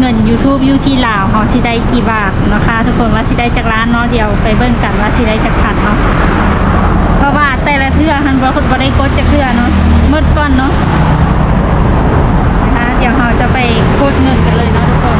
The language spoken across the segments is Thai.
เงิน YouTube อยู่ที่ลาวเฮาสิได้กี่บาทนะคะทุกคนว่าสิได้จากร้านเนาะเดี๋ยวไปเบิ่งกันว่าสิได้จากพันเนาะเพราะว่าแต่ละเทื่อหันบ่บ่ได้กดจักเทื่อเนาะหมดก่อนเนาะนะคะเดี๋ยวเราจะไปกดเงินกันเลยเนาะทุกคน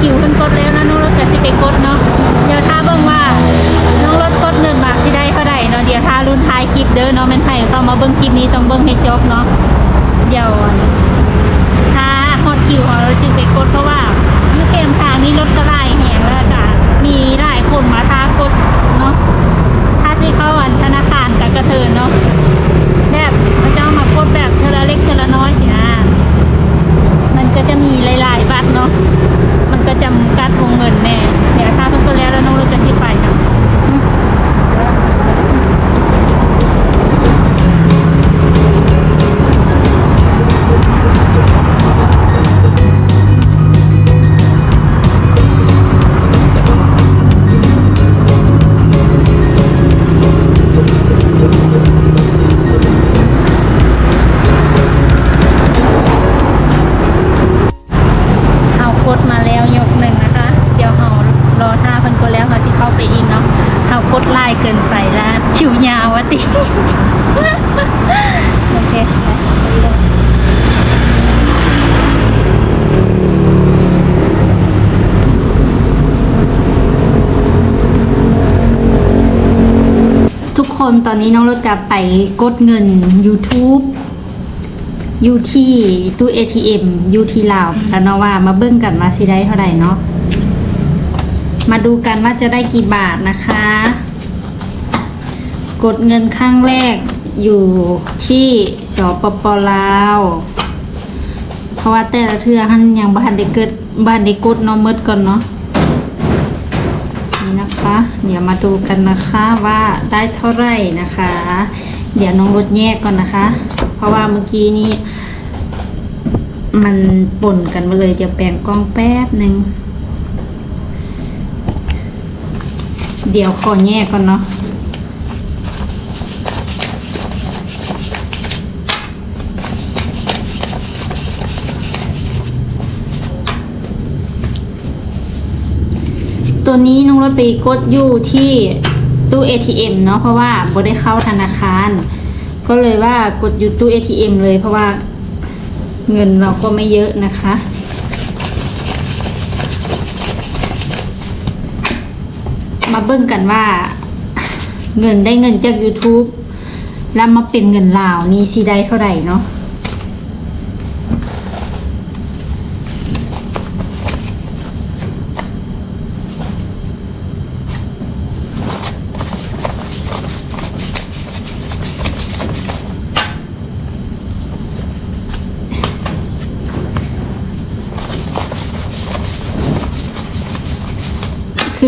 คิวเพิ่นกดแล้วนะน้องรถจะสิไปกดเนาะเดี๋ยวถ้าเบิ่งว่าน้องรถกดเงินมาที่ได้เท่าไหร่เนาะเดี๋ยวถ้ารุ่นท้ายคลิปเด้อเนาะแม่นไผต้องมาเบิ่งคลิปนี้ต้องเบิ่งให้จบเนาะเดี๋ยวถ้าฮอตคิวของเราจึงไปกดเพราะว่ายูเกมทางนี้รถก็ไล่แหงแล้วจ้ะมีหลายคนมาท้ากดเนาะถ้าสิเข้าอันธนาคารกับกระเทิ ตอนนี้น้องรถกลับไปกดเงิน YouTube อยู่ที่ตู้ ATM อยู่ที่ลาวแล้วเนาะว่ามาเบิ่งกันว่าสิได้เท่าไหร่เนาะมาดูกันว่าจะได้กี่บาทนะคะ กดเงินครั้งแรกอยู่ที่สปปลาว เพราะว่าแต่ละเทื่อหันยังบ้านได้เกิดบ้านได้กดเนาะหมดก่อนเนาะ นะคะ เดี๋ยวมาดูกันนะคะว่าได้เท่าไหร่นะคะ เดี๋ยวน้องรถแยกก่อนนะคะ เพราะว่าเมื่อกี้นี้ มันป่นกันมาเลยเดี๋ยวแปลงกล้องแป๊บหนึ่งเดี๋ยวขอแยกก่อนเนาะ ตัวนี้น้องรถไปกดอยู่ที่ตู้ ATM เนาะเพราะว่าบ่ได้เข้าธนาคาร ก็เลยว่ากดอยู่ตู้ ATM เลยเพราะว่าเงินเราก็ไม่เยอะนะคะ มาเบิ่งกันว่า เงินได้เงินจาก YouTube แล้วมาเป็นเงินลาวนี่สิได้เท่าไหร่เนาะ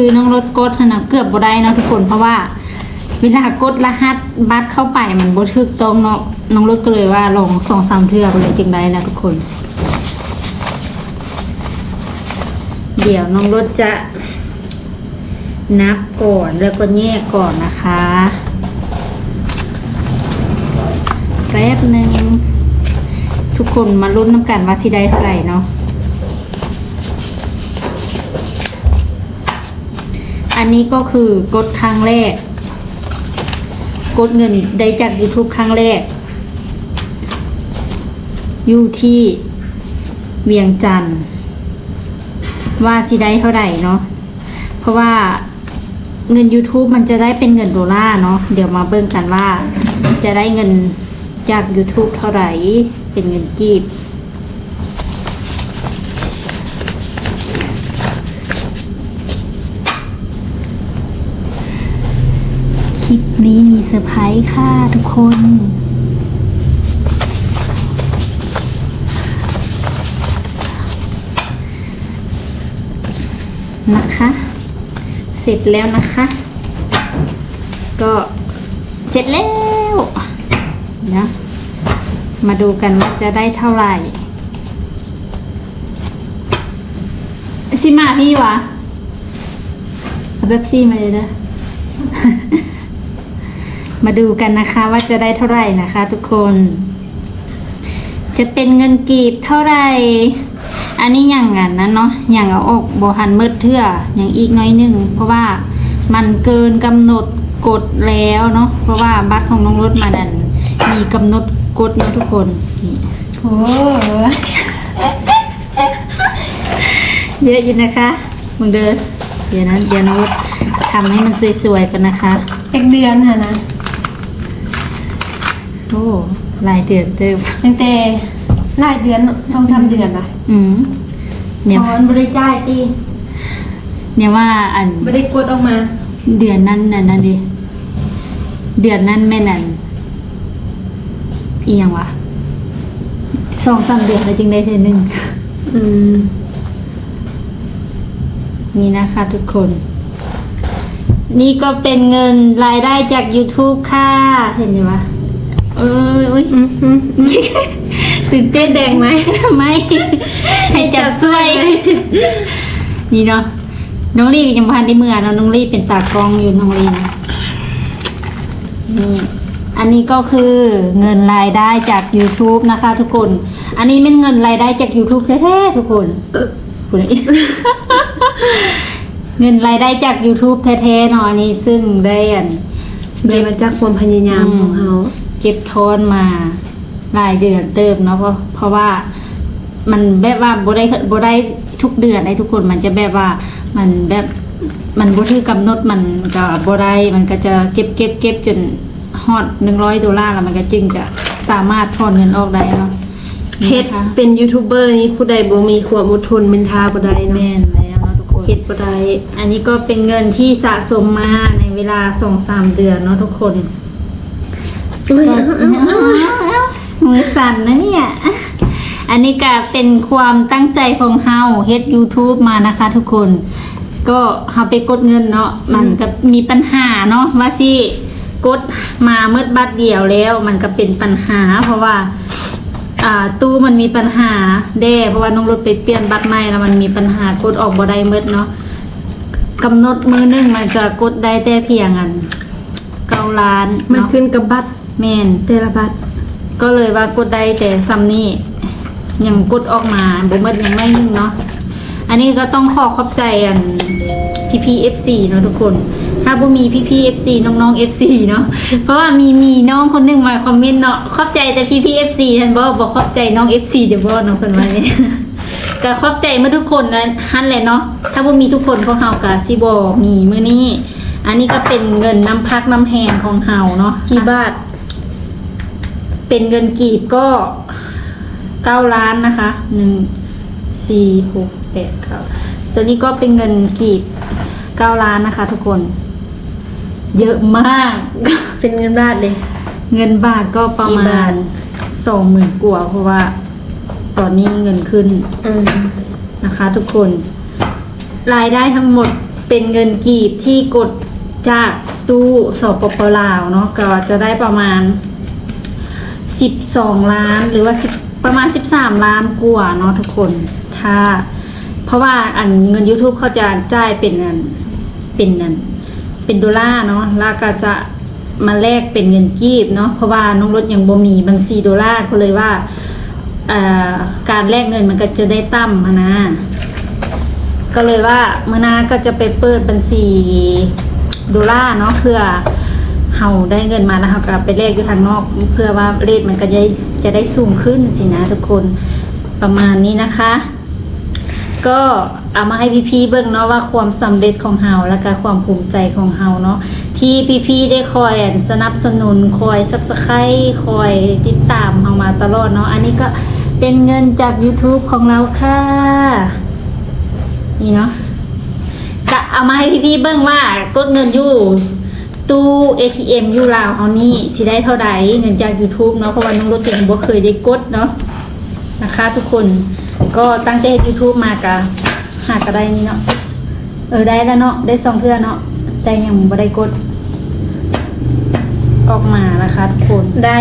คือน้องรถกดนะเกือบบ่ได้เนาะทุกคนเพราะว่า เวลากดรหัสบัตรเข้าไปมันบ่ถูกต้องเนาะน้องรถก็เลยว่าลองสองสามเทื่อไปเลยจึงได้นะทุกคน เดี๋ยวน้องรถจะนับก่อนแล้วก็แยกก่อนนะคะแป๊บหนึ่งทุกคนมาลุ้นน้ำกันว่าสิได้เท่าไหร่เนาะ อันนี้ก็คือกดครั้งแรก กดเงินได้จาก YouTube ครั้งแรก อยู่ที่เวียงจันทร์ว่าสิได้เท่าไหร่เนาะเพราะว่าเงิน YouTube มันจะได้เป็นเงินดอลลาร์เนาะเดี๋ยวมาเบิ่งกันว่า จะได้เงินจาก YouTube เท่าไหร่ เป็นเงินกีบ ลิปนี้มีเซอร์ไพรส์ค่ะทุกคน นะคะ เสร็จแล้วนะคะ ก็เสร็จแล้วนะมาดูกันว่าจะได้เท่าไหร่ซิมาพี่วะเอาเบบซี่มาเลยเด้อ มาดูกันนะคะว่าจะได้เท่าไหร่นะคะ ทุกคน จะเป็นเงินกีบเท่าไหร่ อันนี้อย่างนั้นนะเนาะอย่างเอาออกบหันเมิดเทื่ออย่างอีกน้อยหนึ่งเพราะว่ามันเกินกำหนดกฎแล้วเนาะเพราะว่าบัตรของน้องรถมาดันมีกำหนดกฎเนาะทุกคนโอ้เยอะอยู่นะคะมึงเดินเดี๋ยวนะเดี๋ยวน้องรถทำให้มันสวยๆกันนะคะจากเดือนค่ะนะ โอ้ลายเดือนเติมตั้งแต่รายเดือนต้องซ้ำเดือนนะอืมเนี่ยถอนบริจ่ายตีเนี่ยว่าอันไม่ได้กดออกมา เดือนนั้นน่ะนั่นดิเดือนนั้นแม่นั่นอีหยังวะสองสามเดือนแล้วจึงได้เทอหนึ่งอืม นี่นะคะทุกคน นี่ก็เป็นเงินรายได้จาก YouTube ค่ะ เห็นไหมวะ เออ้ยอืมตื่นเต้นแดงไหม ไม่ ให้จับสวย นี่เนาะ น้องลี่ก็ยังพันได้เมื่อเนาะน้องลี่เป็นตากล้องอยู่น้องลี่นะนี่อันนี้ก็คือเงินรายได้จาก YouTube นะคะ ทุกคน อันนี้เป็นเงินรายได้จาก YouTube แท้ๆทุกคนคุณอีเงินรายได้จาก YouTube แท้ๆเนาะอันนี้ซึ่งได้อันได้มาจากความพยายามของเขา เก็บทอนมาหลายเดือนเติมเนาะเพราะเพราะว่ามันแบบว่าบ่ได้บ่ได้ทุกเดือนได้ทุกคนมันจะแบบว่ามันแบบมันบ่ถือกำหนดมันก็บ่ได้มันก็จะเก็บเก็บเก็บจนฮอด100ดอลลาร์แล้วมันก็จึงจะสามารถถอนเงินออกได้เนาะเฮ็ดเป็นยูทูบเบอร์นี่ผู้ใดบ่มีความอดทนเป็นทาบ่ได้เนาะแม่นแล้วเนาะทุกคนเฮ็ดบ่ได้อันนี้ก็เป็นเงินที่สะสมมาในเวลา2-3เดือนเนาะทุกคนเอ้ยเอาเอาเอามือสั่นนะเนี่ย อันนี้ก็เป็นความตั้งใจของเฮาเฮ็ด YouTube มานะคะทุกคน ก็เฮาไปกดเงินเนาะ มันก็มีปัญหาเนาะว่าสิกดมาเมื่อบัตรเดียวแล้ว มันก็เป็นปัญหา เพราะว่าอ่าตู้มันมีปัญหาแด้เพราะว่าน้องรถไปเปลี่ยนบัตรใหม่แล้วมันมีปัญหากดออกบ่ได้เมดเนาะกำหนดมือหนึงมันจะกดได้แต่เพียงอันเก้าล้านมันเนาะ ขึ้นกับบัตร แมนแต่ละบัตก็เลยว่ากดได้แต่ซัมนี่ยังกดออกมาบ่หมดยังไม่นึงเนาะอันนี้ก็ต้องขอขอบใจอันพี่พีเอฟซีเนาะทุกคน ถ้าบ่มีพี่พีเอฟซีน้องน้องเอฟซีเนาะเพราะว่ามีมีน้องคนหนึงมาคอมเมนต์เนาะขอบใจแต่พี่พีเอฟซีท่านบอกบอกขอบใจน้องเอฟซีเดี๋ยวบอกนาะเพิ่นว่าเนี่ยก็ขอบใจมาทุกคนนะฮันแหละเนาะถ้าบ่มีทุกคนพวกเฮาก็สิบ่มีมือนี้ อันนี้ก็เป็นเงินน้ำพักน้ำแหงของเฮาเนาะกี่บาท เป็นเงินกีบก็เก้าล้านนะคะหนึ่งสี่หกแปดเก้าตัวนี้ก็เป็นเงินกีบเก้าล้านนะคะ ทุกคน เยอะมาก เป็นเงินบาทเลย เงินบาทก็ประกี่มาบาณทสองหมื่นกว่าเพราะว่า ตอนนี้เงินขึ้นอืมนะคะ ทุกคน รายได้ทั้งหมดเป็นเงินกีบที่กดจากตู้สปปลาวเนาะก็จะได้ประมาณ สิบสองล้านหรือว่าสิบประมาณสิบสามล้านกว่าเนาะทุกคนถ้า เพราะว่าอันเงิน YouTube เขาจะจ่ายเป็นอันเป็นอันเป็นดอลลาร์เนาะแล้วก็จะมาแลกเป็นเงินกีบเนาะเพราะว่าน้องรถยังบ่มีบัญชีดอลลาร์ก็เลยว่าเอ่อการแลกเงินมันก็จะได้ต่ำอะนะ ก็เลยว่าเมื่อหนาก็จะไปเปิดบัญชีดอลลาร์เนาะเพื่อ เฮาได้เงินมาแล้วเฮาก็ไปแลกอยู่ทางนอก เพื่อว่าเรทมันก็จะจะได้สูงขึ้นสินะทุกคนประมาณนี้นะคะ ก็เอามาให้พี่ๆเบิ่งเนาะว่าความสำเร็จของเฮาแล้วก็ความภูมิใจของเฮาเนาะที่พี่ๆได้คอยสนับสนุนคอยซับสไครต์คอยติดตามเฮามาตลอดเนาะอันนี้ก็เป็นเงินจาก YouTube ของเราค่ะ นี่เนาะกะเอามาให้พี่ๆเบิ่งว่ากดเงินอยู่ ตู้ ATM อยู่ลาวเฮานี่สิได้เท่าใดเงินจาก YouTube เนาะเพราะว่าน้องรถเก่งบ่เคยได้กดเนาะนะคะทุกคนก็ตั้งใจเฮ็ด YouTube มากะหากระได้นี่เนาะเออได้แล้วเนาะได้สองเทื่อเนาะแต่ยังบ่ได้กด ออกมานะคะทุกคนได้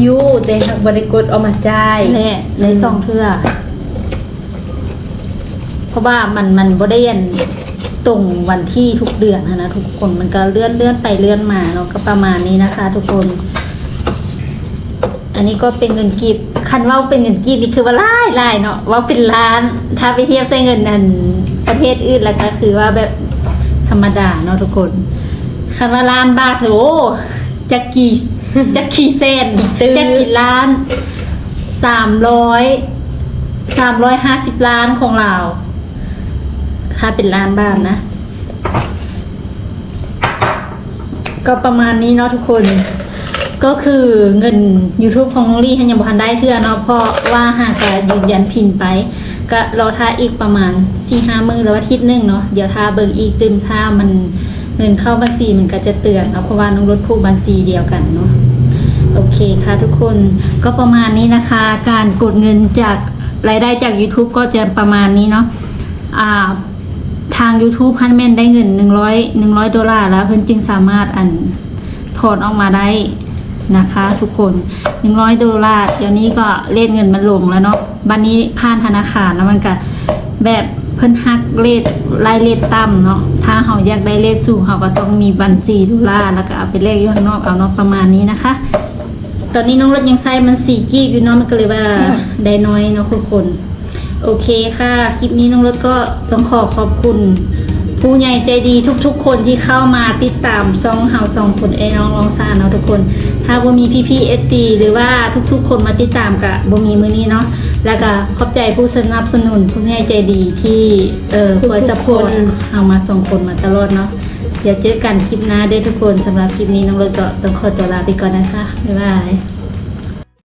อยู่แต่หักบ่ได้กดเออกมาจ่ายแหละได้สองเทื่อเพราะว่ามันมันบ่ได้อัน ตรงวันที่ทุกเดือนนะทุกคนมันก็เลื่อนเลื่อนไปเลื่อนมาเนาะก็ประมาณนี้นะคะ ทุกคน อันนี้ก็เป็นเงินกีบคันว่าเป็นเงินกีบนี่คือว่าหลายหลายเนาะว่าเป็นล้าน ถ้าไปเทียบใส่เงินนันประเทศอื่นแล้วก็คือว่าแบบธรรมดาเนาะทุกคนคันว่าล้านบาทเถอะโอ้จะกี่จะกี่เซนจะกี่ล้านสามร้อยสามร้อยห้าสิบล้านของเรา ถ้าเป็นล้านบ้าทนะ ก็ประมาณนี้เนาะทุกคน ก็คือเงิน YouTube ของน้องลี่ทันยังบ่ทันได้เทื่อเนาะเพราะว่าหากจะยืนยันพินไป ก็รอท่าอีกประมาณ4ีหามือหรือว่าอาทิตย์หนึ่งเนาะเดี๋ยวถ้าเบิ่งอีกตึมถ้ามันเงินเข้าบัญชีมันก็จะเตือนเนาะเพราะว่าน้องรถผูกบัญชีเดียวกันเนาะโอเคค่ะทุกคนก็ประมาณนี้นะคะ การกดเงินจากรายได้จาก YouTube ก็จะประมาณนี้เนาะอ่า ทาง YouTube ฮันแมนได้เงิน 100 100ดอลลาร์แล้วเพิ่นจึงสามารถอันถอนออกมาได้นะคะ ทุกคน 100ดอลลาร์เดี๋ยวนี้ก็เลทเงินมันลงแล้วเนาะบัดนนี้ผ่านธนาคารแล้วมันก็แบบเพิ่นหักเลทรายเลทต่ำเนาะถ้าเฮาอยากได้เลทสูงเฮาก็ต้องมีบัญชีดอลลาร์แล้วก็เอาไปแลกอยู่ข้างนอกเอาเนาะประมาณนี้นะคะ ตอนนี้น้องรถยังใช้มัน4กีบอยู่เนาะมันก็เลยว่าได้น้อยเนาะทุกคน โอเคค่ะ คลิปนี้น้องรถก็ต้องขอขอบคุณ ผู้ใหญ่ใจดีทุกๆ คนที่เข้ามาติดตามซองเฮาซองผลไอ้น้องลองซาเนาะทุกคน ถ้าบ่มีพี่ๆ FC หรือว่าทุกๆ คนมาติดตามกะบ่มีมือนี้เนาะแล้วก็ขอบใจผู้สนับสนุนผู้ใหญ่ใจดีที่เอ่อคอยสปอร์ตเฮามาสองคนมาตลอดเนาะเดี๋ยวเจอกันคลิปหน้าเด้ทุกคนสำหรับคลิปนี้น้องรถก็ต้องขอตัวลาไปก่อนนะคะบ๊ายบาย